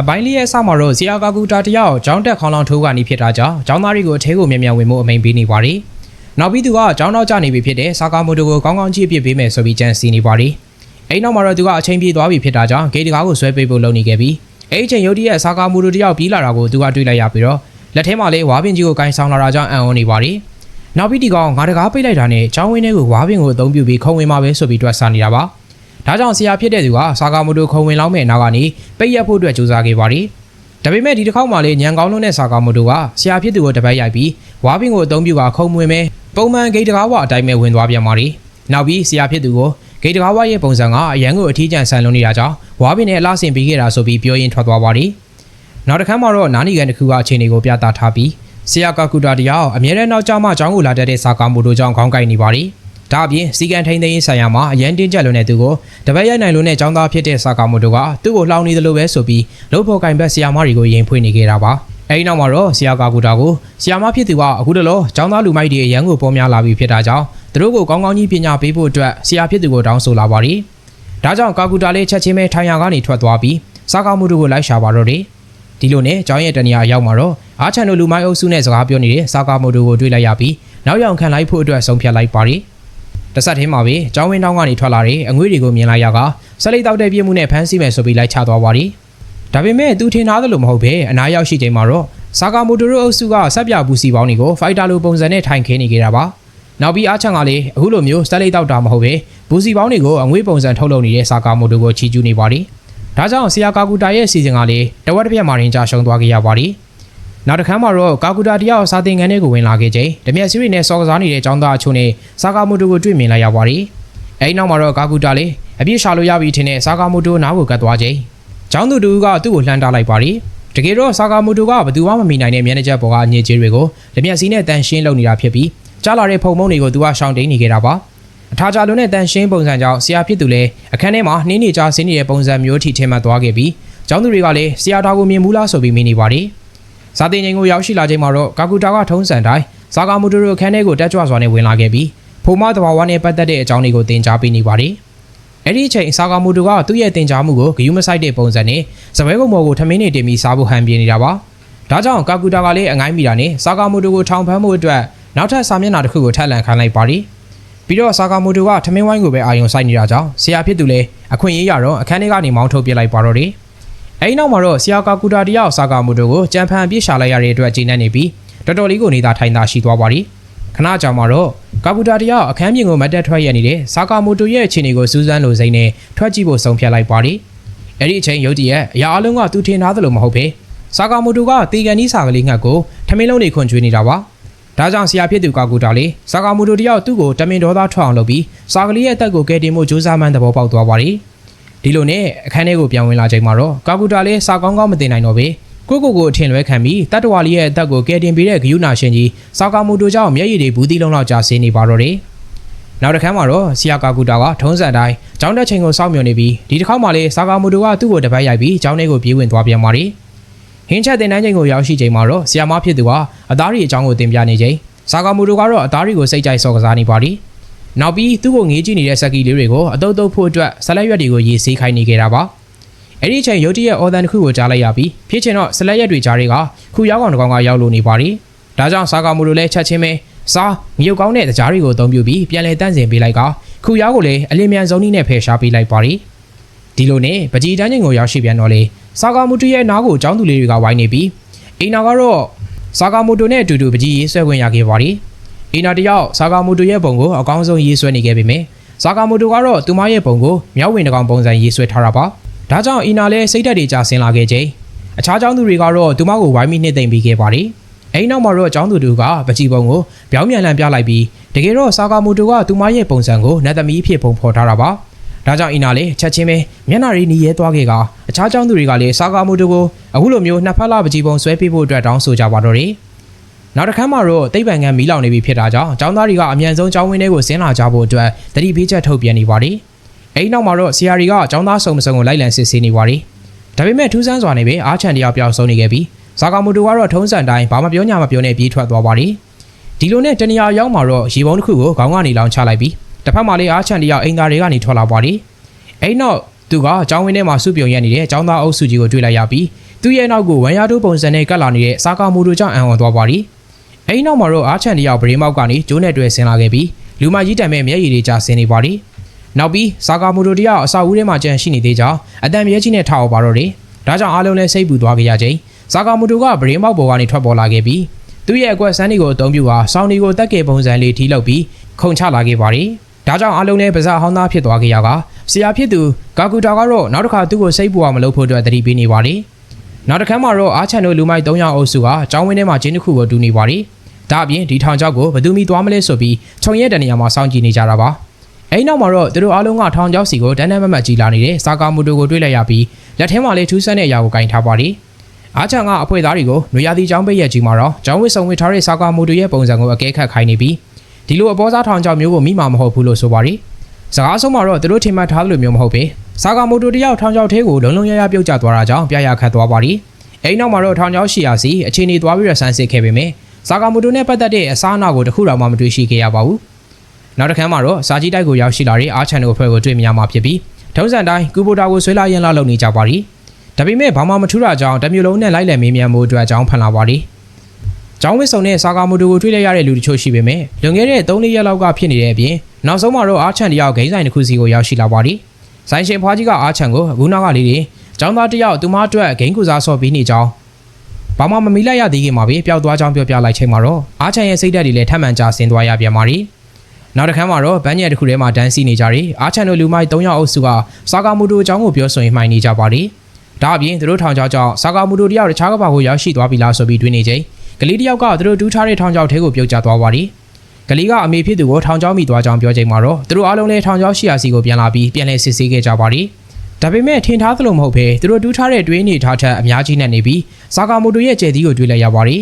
အပိုင်းလေးရဲ့အစမှာတော့ဇီယာကာကူတာတယောက်ကျောင်းတက်ခေါင်းလောင်းထိုးကနေဖြစ်တာကြောင့်ကျောင်းသားတွေကိုအထဲကိုမြန်မြန်ဝင်မှုအမိန်ပေးနေပါတယ်။နောက်ပြီးသူကကျောင်းတော့ကျနေပြီဖြစ်တဲ့ဆာကာမိုတိုကိုကောင်းကောင်းကြည့်ပြပေးမယ်ဆိုပြီးကြံစီနေပါတယ်။အဲဒီနောက်မှာတော့သူကအချိန်ပြေးသွားပြီဖြစ်တာကြောင့်ဂေတ်တကားကိုဆွဲပေးဖို့လုပ်နေခဲ့ပြီးအဲဒီအချိန်ရုတ်တရက်ဆာကာမိုတိုတယောက်ပြေးလာတာကိုသူကတွေ့လိုက်ရပြီးတော့လက်ထဲမှာလေးဝါပင်ကြီးကိုကင်ဆောင်လာတာကြောင့်အံ့ဩနေပါတယ်။နောက်ပြီးဒီကောင်ငါတကားပိတ်လိုက်တာနဲ့ကျောင်းဝင်းထဲကိုဝါပင်ကိုအသုံးပြုပြီးခုံဝင်มาပဲဆိုပြီးတွက်ဆနေတာပါ။ ဒါကြောင့်ဆရာဖြစ်တဲ့သူကဆာကာမိုတိုခုံဝင်လောက်မဲ့နောက်ကနေပိတ်ရက်ဖို့အတွက်ကြိုးစားခဲ့ပါတယ်။ဒါပေမဲ့ဒီတစ်ခေါက်မှလည်းညံကောင်းလုံးနဲ့ဆာကာမိုတိုကဆရာဖြစ်သူကိုတပတ်ရိုက်ပြီးဝါပင်ကိုအသုံးပြုကခုံဝင်မဲ့ပုံမှန်ဂိတ်တကားဝအတိုင်းပဲဝင်သွားပြန်ပါတယ်။နောက်ပြီးဆရာဖြစ်သူကိုဂိတ်တကားဝရဲ့ပုံစံကအရန်ကိုအထီးကျန်ဆန်လုံးနေတာကြောင့်ဝါပင်နဲ့အလားဆင်ပေးခဲ့တာဆိုပြီးပြောရင်းထွက်သွားပါတယ်။နောက်တစ်ခါမှတော့နာနီကန်တစ်ခုကအခြေအနေကိုပြသထားပြီးဆရာကာကူတာတယောက်အမြဲတမ်းနောက်ကျမှအကြောင်းကိုလာတတ်တဲ့ဆာကာမိုတိုကြောင့်ခေါင်းကိုက်နေပါတယ်။ ဒါအပြင်စီကန်ထိန်သိမ်းရေးဆိုင်ရာမှာအရန်တင်းကျပ်လွန်တဲ့သူကိုတပတ်ရိုက်နိုင်လို့နဲ့ចောင်းသားဖြစ်တဲ့ဆာကာမိုတိုကသူ့ကိုလှောင်နေသလိုပဲဆိုပြီးလှုပ်ဖို့ကင်ဘက်ဆရာမတွေကိုရင်ဖွင့်နေခဲ့တာပါ။အဲဒီနောက်မှာတော့ဆရာကာကူတာကိုဆရာမဖြစ်သူကအခုတလောចောင်းသားလူမိုက်တွေအရန်ကိုပေါ်များလာပြီးဖြစ်တာကြောင့်သူတို့ကိုကောင်းကောင်းကြီးပညာပေးဖို့အတွက်ဆရာဖြစ်သူကိုတောင်းဆိုလာပါတယ်။ဒါကြောင့်ကာကူတာလေးချက်ချင်းပဲထိုင်ရာကနေထွက်သွားပြီးဆာကာမိုတိုကိုလိုက်ရှာပါတော့တယ်။ဒီလိုနဲ့ကျောင်းရဲ့တနေရာရောက်မှာတော့အားချန်တို့လူမိုင်းအုပ်စုနဲ့စကားပြောနေတဲ့စာကာမိုတိုကိုတွေ့လိုက်ရပြီးနောက်ရောက်ခံလိုက်ဖို့အတွက်ဆုံးဖြတ်လိုက်ပါတယ်။ တစ်ဆက်တည်းမှာပဲကျောင်းဝင်းတောင်းကနေထွက်လာတဲ့အငွေ့တွေကိုမြင်လိုက်ရကဆက်လက်တောက်တဲ့ပြည့်မှုနဲ့ဖမ်းဆီးမယ်ဆိုပြီးလိုက်ချသွားပါတယ်။ဒါပေမဲ့သူထင်ထားသလိုမဟုတ်ပဲအနားရောက်ရှိချိန်မှာတော့စာကာမိုတိုတို့အုပ်စုကဆက်ပြဘူးစီပေါင်းတွေကိုဖိုက်တာလိုပုံစံနဲ့ထိုင်ခင်းနေကြတာပါ။နောက်ပြီးအားချန်ကလည်းအခုလိုမျိုးဆက်လက်တောက်တာမဟုတ်ပဲဘူးစီပေါင်းတွေကိုအငွေ့ပုံစံထုတ်လုပ်နေတဲ့စာကာမိုတိုကိုချီကျူးနေပါတယ်။ဒါကြောင့်ဆရာကာကူတာရဲ့အစီအစဉ်ကလည်းတဝက်တစ်ပြက်မှာရင်ကြရှုံးသွားခဲ့ရပါတယ်။ နောက်တစ်ခါမှာတော့ကာကူတာတယောက်စာသင်ခန်းထဲကိုဝင်လာခဲ့ချိန်ဓမြက်စီရီနဲ့စော်ကစားနေတဲ့ចောင်းသားအချို့နဲ့စာကာမိုတိုကိုတွေ့မြင်လိုက်ရပါတယ်။အဲဒီနောက်မှာတော့ကာကူတာလည်းအပြစ်ရှာလို့ရပြီထင်တဲ့စာကာမိုတိုနားကိုကတ်သွားချိန်ចောင်းသူတူကသူ့ကိုလှမ်းတားလိုက်ပါတယ်။တကယ်တော့စာကာမိုတိုကဘယ်သူမှမမိနိုင်တဲ့မျက်နှာချက်ပေါ်ကအညစ်အကြေးတွေကိုဓမြက်စီနဲ့တန်ရှင်းလုပ်နေတာဖြစ်ပြီးကြားလာတဲ့ဖုံမုံတွေကိုသူကရှောင်တိန်နေခဲ့တာပါ။အထာကြလုံးနဲ့တန်ရှင်းပုံစံကြောင့်ဆရာဖြစ်သူလည်းအခန်းထဲမှာနှင်းနေကြဆင်းနေတဲ့ပုံစံမျိုးထိထင်မှတ်သွားခဲ့ပြီးကျောင်းသူတွေကလည်းဆရာတော်ကိုမြင်ဘူးလားဆိုပြီးမင်းနေပါတယ်။ စာတင်ချိန်ကိုရောက်ရှိလာချိန်မှာတော့ကာကူတာကထုံးစံတိုင်းဇာကာမူတိုတို့အခန်းထဲကိုတက်ကြွစွာနဲ့ဝင်လာခဲ့ပြီးဖိုမသဘာဝနဲ့ပတ်သက်တဲ့အကြောင်းတွေကိုသင်ကြားပေးနေပါတယ်။အဲ့ဒီအချိန်ဇာကာမူတိုကသူ့ရဲ့သင်ကြားမှုကိုဂယုမဆိုင်တဲ့ပုံစံနဲ့စပွဲကုံပေါ်ကိုထမင်းနေတင်ပြီးစားဖို့ဟန်ပြနေတာပါ။ဒါကြောင့်ကာကူတာကလည်းအငိုင်းမိတာနဲ့ဇာကာမူတိုကိုထောင်ဖမ်းမှုအတွက်နောက်ထပ်စာမျက်နှာတစ်ခုကိုထပ်လန်ခိုင်းလိုက်ပါတယ်။ပြီးတော့ဆာကာမိုတိုကထမင်းဝိုင်းကိုပဲအာယုံစိုက်နေတာကြောင့်ဆရာဖြစ်သူလည်းအခွင့်အရေးရတော့အခန်းထဲကနေမောင်းထုတ်ပြလိုက်ပါတော့တယ်။ အဲဒီနောက်မှာတော့ဆရာကာကူတာတယောက်ဆာကာမိုတိုကိုကြံဖန်ပြစ်ရှာလိုက်ရတဲ့အတွက်ချိန်နေပြီးတော်တော်လေးကိုနေတာထိုင်တာရှိသွားပါသည်။ခဏကြာမှာတော့ကာကူတာတယောက်အခန်းပြင်ကိုမတ်တက်ထွက်ရနေတဲ့ဆာကာမိုတိုရဲ့အခြေအနေကိုစူးစမ်းလိုစိမ့်နဲ့ထွက်ကြည့်ဖို့ဆုံးဖြတ်လိုက်ပါသည်။အဲဒီအချိန်ရုတ်တရက်အရာအလုံးကသူထင်ထားသလိုမဟုတ်ပဲဆာကာမိုတိုကတေကန်နီးစာကလေးငှက်ကိုထမင်းလုံးတွေခွန်ကျွေးနေတာပါ။ဒါကြောင့်ဆရာဖြစ်သူကာကူတာလေးစာကာမူတိုတယောက်သူ့ကိုတမင်ဒေါသထွက်အောင်လုပ်ပြီးစာကလေးရဲ့အသက်ကိုကယ်တင်ဖို့ကြိုးစားမှန်းသဘောပေါက်သွားပါတယ်။ ဒီလိုနဲ့အခန်းထဲကိုပြန်ဝင်လာချိန်မှာတော့ကာကူတာလေးစာကောင်းကောင်းမတင်နိုင်တော့ပဲကိုကိုကိုအထင်လွဲခံပြီးတတ္တဝါလေးရဲ့အသက်ကိုကယ်တင်ပေးတဲ့ဂယုနာရှင်ကြီးစာကာမူတိုကြောင့်မျက်ရည်တွေဘူးသီးလုံးလောက်ကြာဆင်းနေပါတော့တယ်။နောက်တစ်ခါမှာတော့ဆီယာကာကူတာကထုံးစံတိုင်းကျောင်းတက်ချိန်ကိုစောင့်မျှော်နေပြီးဒီတစ်ခါမှလည်းစာကာမူတိုကသူ့ကိုတပတ်ရိုက်ပြီးကျောင်းထဲကိုပြေးဝင်သွားပြန်ပါတယ်။ဟင်းချက်တင်တန်းချိန်ကိုရောက်ရှိချိန်မှာတော့ဆီယာမဖြစ်သူကအသားရီအကြောင်းကိုတင်ပြနေချိန်ဇာကာမူတိုကတော့အသားရီကိုစိတ်ကြိုက်စော်ကစားနေပါသည်။ နောက်ပြီးသူ့ကိုငေးကြည့်နေတဲ့စက်ကီလေးတွေကိုအတုပ်တုပ်ဖို့အတွက်ဆလက်ရွက်တွေကိုရေဆေးခိုင်းနေကြတာပါ။အဲ့ဒီအချိန်ရုတ်တရက်အော်ဒန်တစ်ခုကိုကြားလိုက်ရပြီးဖြစ်ချင်တော့ဆလက်ရွက်တွေကြားတွေကခုရောက်ကောင်တစ်ကောင်ကရောက်လို့နေပါသည်။ဒါကြောင့်ဇာကာမူတိုလည်းချက်ချင်းပဲစားမြုပ်ကောင်းတဲ့ကြားတွေကိုအသုံးပြုပြီးပြန်လည်တန့်စင်ပေးလိုက်ကခုရောက်ကိုလည်းအလင်းမြန်ဆုံးနည်းနဲ့ဖယ်ရှားပေးလိုက်ပါသည်။ဒီလိုနဲ့ပကြီးတန်းချိန်ကိုရောက်ရှိပြန်တော့လေစာကာမူတိုရဲ့နားကိုចောင်းသူလေးတွေကဝိုင်းနေပြီးအိမ်နာကတော့စာကာမူတိုနဲ့အတူတူပကြီးရေးဆွဲဝင်ရခဲ့ပါတယ် အီနာတယောက်ဆာကာမိုတိုရဲ့ပုံကိုအကောင်းဆုံးရေးဆွဲနေခဲ့ပေမယ့်ဆာကာမိုတိုကတော့သူမရဲ့ပုံကိုမြောက်ဝင်တကောင်ပုံစံရေးဆွဲထားတာပါ။ဒါကြောင့်အီနာလည်းစိတ်ဓာတ်တွေကျဆင်းလာခဲ့ချိန်အခြားကျောင်းသူတွေကတော့သူမကိုဝိုင်းမိနှစ်သိမ့်ပြီးခဲ့ပါတယ်။အဲဒီနောက်မှာတော့ကျောင်းသူတို့ကပကြီးပုံကိုပြောင်းပြန်လှန်ပြလိုက်ပြီးတကယ်တော့ဆာကာမိုတိုကသူမရဲ့ပုံစံကိုနတ်သမီးဖြစ်ပုံဖော်ထားတာပါ။ဒါကြောင့်အီနာလည်းချက်ချင်းပဲမျက်နှာရည်နီရဲသွားခဲ့ကအခြားကျောင်းသူတွေကလည်းဆာကာမိုတိုကိုအခုလိုမျိုးနှစ်ဖက်လာပကြီးပုံဆွဲပေးဖို့အတွက်တောင်းဆိုကြပါတော့တယ်။ နောက်တစ်ခါမှတော့တိတ်ပံကန်းမီးလောင်နေပြီဖြစ်တာကြောင့်ចောင်းသားတွေကအမြန်ဆုံးចောင်းဝင်းထဲကိုဆင်းလာကြဖို့အတွက်တတိပေးချက်ထုတ်ပြန်နေပါတယ်။အဲဒီနောက်မှာတော့ဆီယာရီကចောင်းသားစုံမစုံကိုလိုက်လံစစ်ဆေးနေပါတယ်။ဒါပေမဲ့ထူးဆန်းစွာနဲ့ပဲအားချန်တယောက်ပျောက်ဆုံးနေခဲ့ပြီးစာကာမူတိုကတော့ထုံးစံတိုင်းဘာမှပြောညာမပြောနဲ့ပြေးထွက်သွားပါတယ်။ဒီလိုနဲ့တနေရာရောက်မှာတော့ရေပုံးတစ်ခုကိုခေါင်းကနေလောင်ချလိုက်ပြီးတစ်ဖက်မှာလည်းအားချန်တယောက်အိမ်သားတွေကနေထွက်လာပါတယ်။ အဲ့နောက်သူကကျောင်းဝင်းထဲမှာစုပြုံရက်နေတဲ့အကျောင်းသားအုပ်စုကြီးကိုတွေ့လိုက်ရပြီး သူ့ရဲ့နောက်ကိုဝန်ရတိုးပုံစံနဲ့ကတ်လာနေတဲ့စာကာမူတို့ကြောင့်အံ့ဩသွားပါရီ အဲဒီနောက်မှာတော့အားချန်တယောက်ဗရေမောက်ကနေကျိုးနဲ့တွေ့ဆင်းလာခဲ့ပြီးလူမကြီးတံမဲ့မျက်ရည်တွေကျဆင်းနေပါရီနောက်ပြီးစာကာမူတို့တယောက်အဆောက်အဦထဲမှာကြံရှိနေသေးကြောင်းအတန်မြဲကြီးနဲ့ထားအောင်ပါတော့တယ်ဒါကြောင့်အားလုံးလည်းစိတ်ပူသွားကြရချိန်စာကာမူတို့ကဗရေမောက်ပေါ်ကနေထွက်ပေါ်လာခဲ့ပြီးသူ့ရဲ့အကွက်ဆန်းဒီကိုအသုံးပြုဟာဆောင်းဒီကိုတက်ကေပုံစံလေးထိလောက်ပြီးခုန်ချလာခဲ့ပါရီဒါကြောင့်အားလုံးလည်းပါဇာဟောင်းသားဖြစ်သွားကြရကဆရာဖြစ်သူကာကူတာကတော့နောက်တစ်ခါသူ့ကိုစိတ်ပူအောင်မလုပ်ဖို့အတွက်တတိပေးနေပါရီနောက်တစ်ခါမှတော့အားချန်တို့လူမိုက်၃ယောက်အုပ်စုကကျောင်းဝင်းထဲမှာဂျင်းတစ်ခုကိုတူနေပါရီ ဒါအပြင်ဒီထောင်ကျောက်ကိုဘယ်သူမှသွားမလဲဆိုပြီးခြုံရဲတဲ့နေရာမှာစောင့်ကြည့်နေကြတာပါအဲဒီနောက်မှာတော့သူတို့အားလုံးကထောင်ကျောက်စီကိုတန်းတန်းမမတ်ကြီးလာနေတဲ့စာကာမူတိုကိုတွေ့လိုက်ရပြီးလက်ထဲမှာလေးထူးဆန်းတဲ့အရာကိုကင်ထားပါရီအားချန်ကအဖွဲသားတွေကိုနွေရာသီကျောင်းပိတ်ရက်ကြီးမှာတော့ကျောင်းဝစ်ဆောင်ဝစ်ထားတဲ့စာကာမူတိုရဲ့ပုံစံကိုအကဲခတ်ခိုင်းနေပြီးဒီလိုအပေါ်စားထောင်ကျောက်မျိုးကိုမိမှာမဟုတ်ဘူးလို့ဆိုပါရီစကားဆုံးမှာတော့သူတို့ထင်မှတ်ထားသလိုမျိုးမဟုတ်ပဲစာကာမူတိုတယောက်ထောင်ကျောက်သေးကိုလုံလုံရရပြုတ်ကျသွားတာကြောင့်ပြရခတ်သွားပါရီအဲဒီနောက်မှာတော့ထောင်ကျောက်ရှိရာစီအခြေအနေသွားပြီးရဆန်းစစ်ခဲ့ပေမယ့် စာကာမူတိုနဲ့ပတ်သက်တဲ့အစားအနာကိုတခုတော့မှမတွေ့ရှိခဲ့ရပါဘူးနောက်တစ်ခါမှာတော့စာကြီးတိုက်ကိုရောက်ရှိလာတဲ့အားချန်တို့အဖွဲ့ကိုတွေ့မြင်ရမှာဖြစ်ပြီးထုံးစံတိုင်းကူဘိုတာကိုဆွဲလာရင်လာလုပ်နေကြပါရီဒါပေမဲ့ဘာမှမထူးတာကြောင့်တမျိုးလုံးနဲ့လိုက်လည်မေးမြန်းမှုအတွက်အကြောင်းဖန်လာပါရီကျောင်းဝစ်စုံနဲ့စာကာမူတိုကိုတွေ့လိုက်ရတဲ့လူတချို့ရှိပေမဲ့လွန်ခဲ့တဲ့3-4ရက်လောက်ကဖြစ်နေတဲ့အပြင်နောက်ဆုံးမှာတော့အားချန်တယောက်ဂိမ်းဆိုင်တစ်ခုစီကိုရောက်ရှိလာပါရီဆိုင်ရှင်ဖွားကြီးကအားချန်ကိုအခုနောက်ကလေးတွေကျောင်းသားတယောက်သူမအတွက်ဂိမ်းကူစားဆော့ပြီးနေကြောင်း ဘာမှမမီလိုက်ရသေးခင်မှာပဲပျောက်သွားကြောင်းပြောပြလိုက်ချိန်မှာတော့အားချန်ရဲ့စိတ်ဓာတ်တွေလည်းထပ်မံကျဆင်းသွားရပြန်ပါရီနောက်တစ်ခါမှာတော့ဘန်းညက်တစ်ခုထဲမှာဒန်းစီနေကြတယ်အားချန်တို့လူမိုက်၃ယောက်အုပ်စုကစာကာမူတိုအကြောင်းကိုပြောဆိုရင်မှိုင်နေကြပါရီဒါအပြင်သူတို့ထောင်ချောက်ကြောင့်စာကာမူတိုတယောက်တခြားကဘာကိုရောက်ရှိသွားပြီလားဆိုပြီးတွေးနေချိန်ကလေးတယောက်ကသူတို့တူးထားတဲ့ထောင်ချောက်ထဲကိုပြုတ်ကျသွားပါရီကလေးကအမေဖြစ်သူကိုထောင်ချောက်မိသွားကြောင်းပြောချိန်မှာတော့သူတို့အားလုံးလည်းထောင်ချောက်ရှိရာစီကိုပြန်လာပြီးပြန်လည်စစ်ဆေးခဲ့ကြပါရီဒါပေမဲ့ထင်ထားသလိုမဟုတ်ဘဲသူတို့တူးထားတဲ့တွေးနေထားချက်အများကြီးနဲ့နေပြီး စာကာမူတိုရဲ့ကျဲသီးကိုတွေးလိုက်ရပါရီ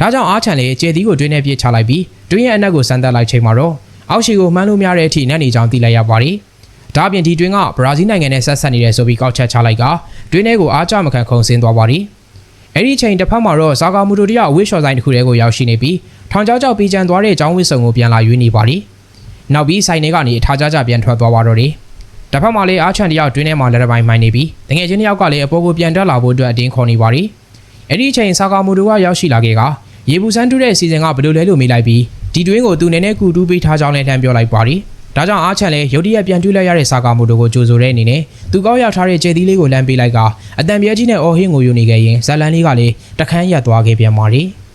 ဒါကြောင့်အားချန်လည်းကျဲသီးကိုတွေးနေပြစ်ချလိုက်ပြီးတွေးရဲ့အနက်ကိုစမ်းသပ်လိုက်ချိန်မှာတော့အောက်ရှိကိုမှန်းလို့များတဲ့အထိနက်နေကြောင်းသိလိုက်ရပါရီဒါအပြင်ဒီတွင်းကဘရာဇီးနိုင်ငံနဲ့ဆက်ဆက်နေတယ်ဆိုပြီးကောက်ချက်ချလိုက်ကတွင်းထဲကိုအားကြမခံခုံဆင်းသွားပါရီအဲ့ဒီချိန်တစ်ဖက်မှာတော့ဇာကာမူတိုတရအဝိရှော်ဆိုင်တစ်ခုတည်းကိုရောက်ရှိနေပြီးထောင်ချောက်ချောက်ပြီးကျန်သွားတဲ့အကြောင်းဝစ်စုံကိုပြန်လာရွေးနေပါရီနောက်ပြီးဆိုင်ထဲကနေအထားကြကြပြန်ထွက်သွားပါတော့တယ်တစ်ဖက်မှာလည်းအားချန်တယောက်တွင်းထဲမှာလက်တစ်ပိုင်းမိုင်းနေပြီးတငယ်ချင်းတယောက်ကလည်းအပေါ်ကိုပြန်တက်လာဖို့အတွက်အတင်းခေါ်နေပါရီ အဲ့ဒီချိန်ဇာကာမူတိုကရောက်ရှိလာခဲ့ကရေဘူးစန်းတူးတဲ့အစီအစဉ်ကဘယ်လိုလဲလို့မေးလိုက်ပြီးဒီတွင်းကိုသူနည်းနည်းကူတူးပေးထားကြောင်းလည်းထမ်းပြောလိုက်ပါရီဒါကြောင့်အားချန်လည်းရုတ်တရက်ပြန်တူးလိုက်ရတဲ့စာကာမူတိုကိုကြိုဆိုတဲ့အနေနဲ့သူကောက်ရောက်ထားတဲ့ကျေသီးလေးကိုလမ်းပေးလိုက်ကအတံပြဲကြီးနဲ့အော်ဟင်းကိုယူနေခဲ့ရင်ဇလန်လေးကလည်းတခန်းရက်သွားခဲ့ပြန်ပါရီ။